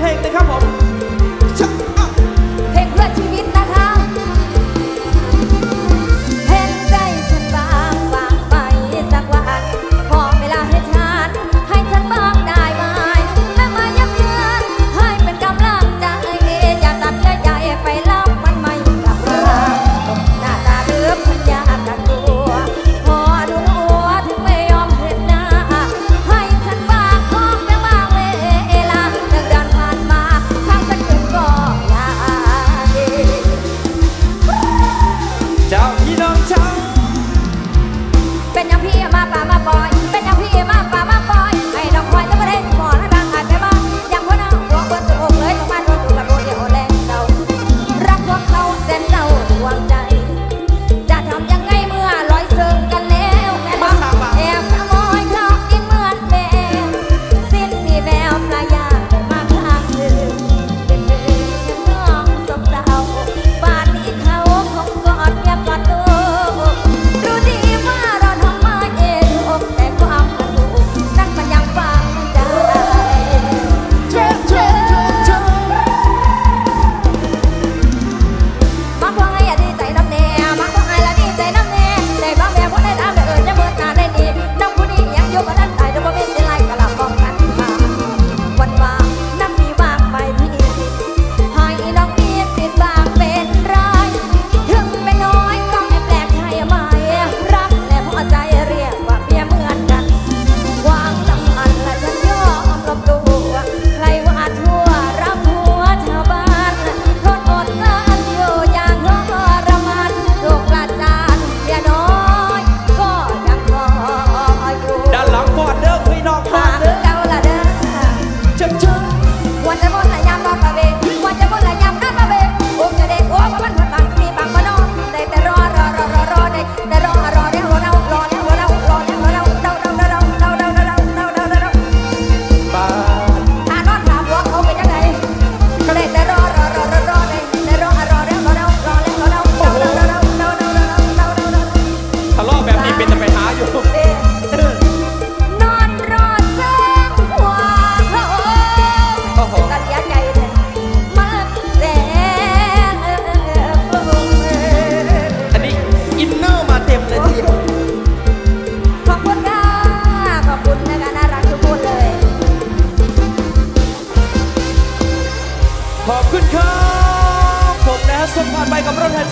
เพลงนะครับผม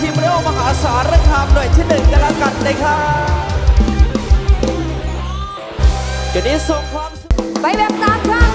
ทีมเรียวมหาสารคามหน่วยที่หนึ่งกันละกันเลยครับเดี๋ยวนี้ส่งความสุขไปแบบสามค่ะง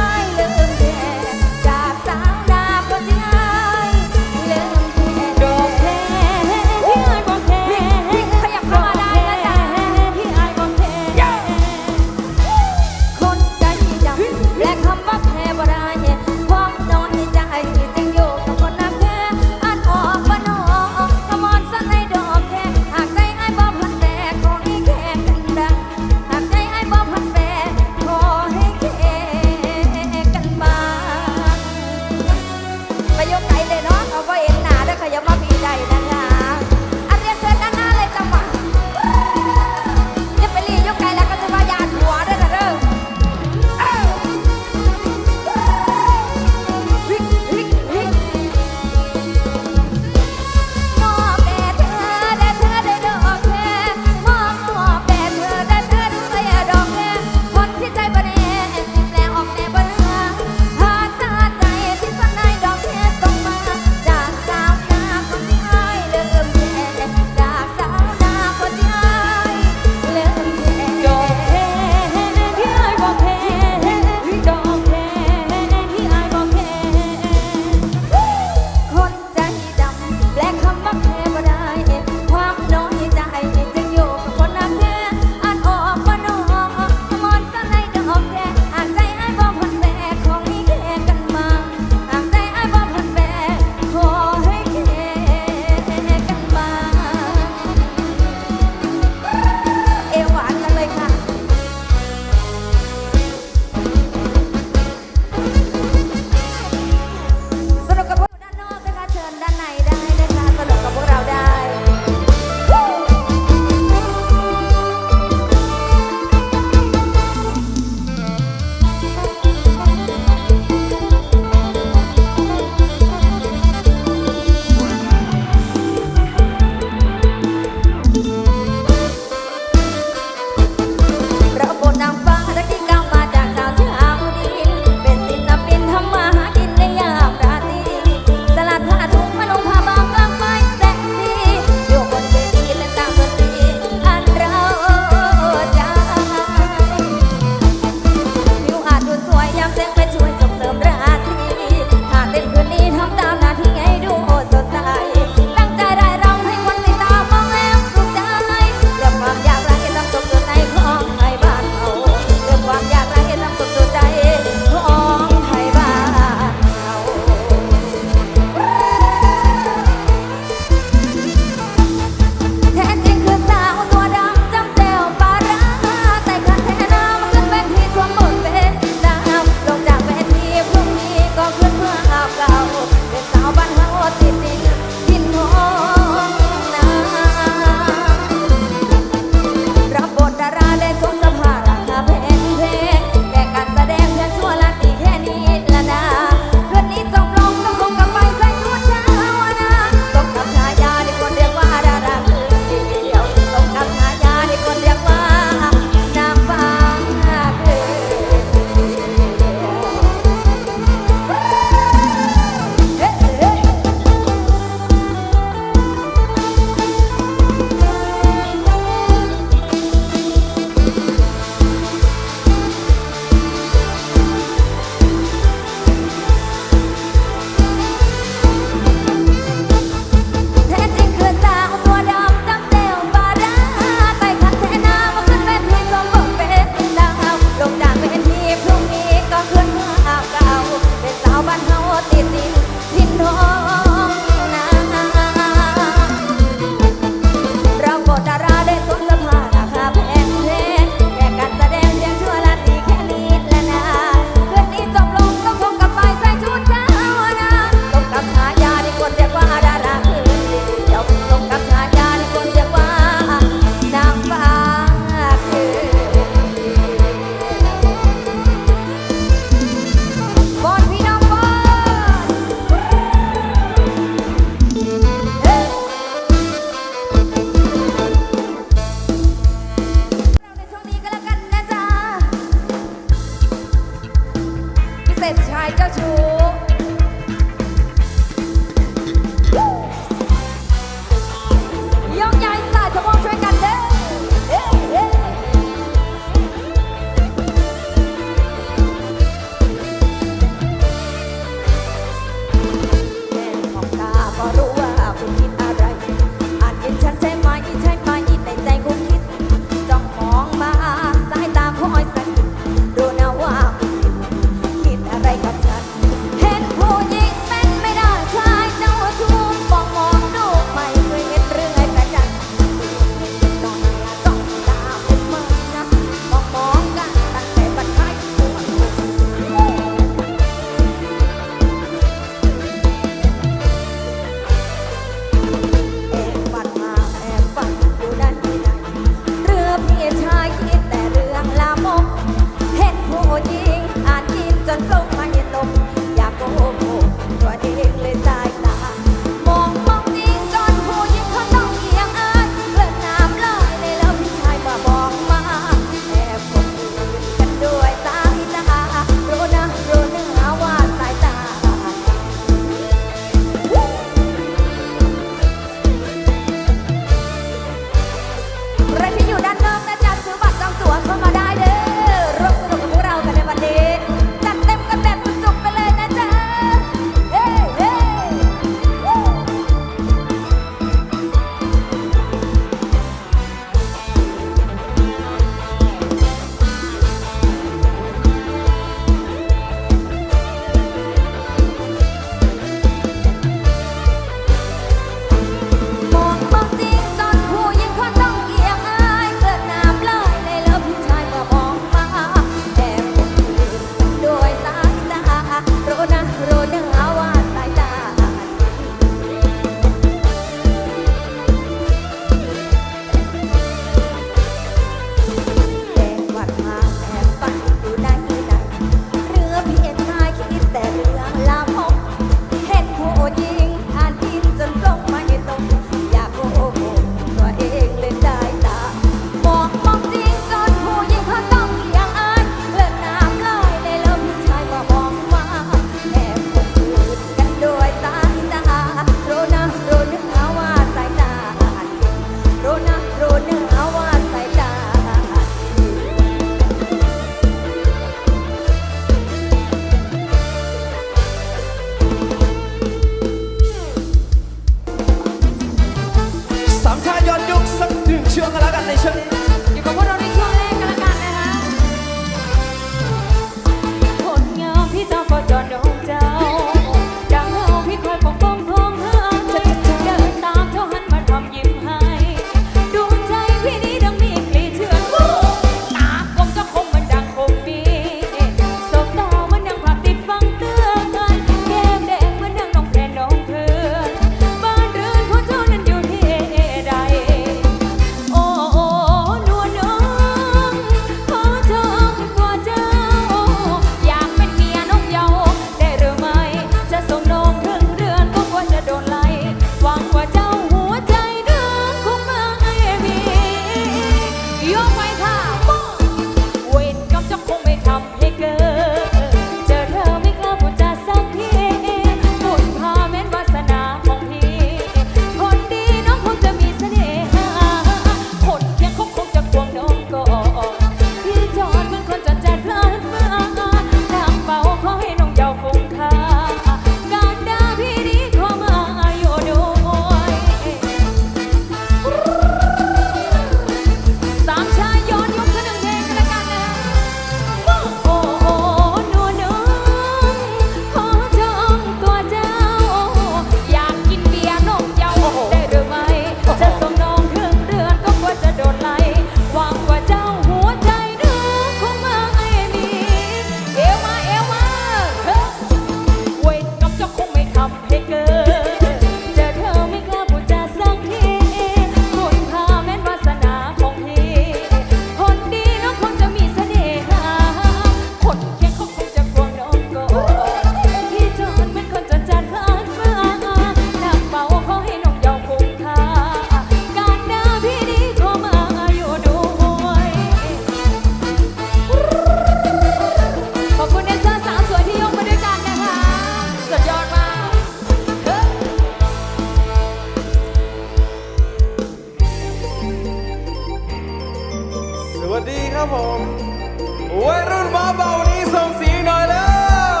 รุ่นเบานี้ส่งสีน่อยแล้ว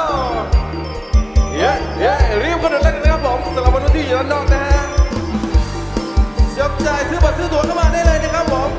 เย้เย้รีบกันหน่อยแล้นะครับผมสำหรับวันที่อยู่ด้านนอกนะฮะยกใจซื้อบัตรซื้อตั๋วเข้ามาได้เลยนะครับผม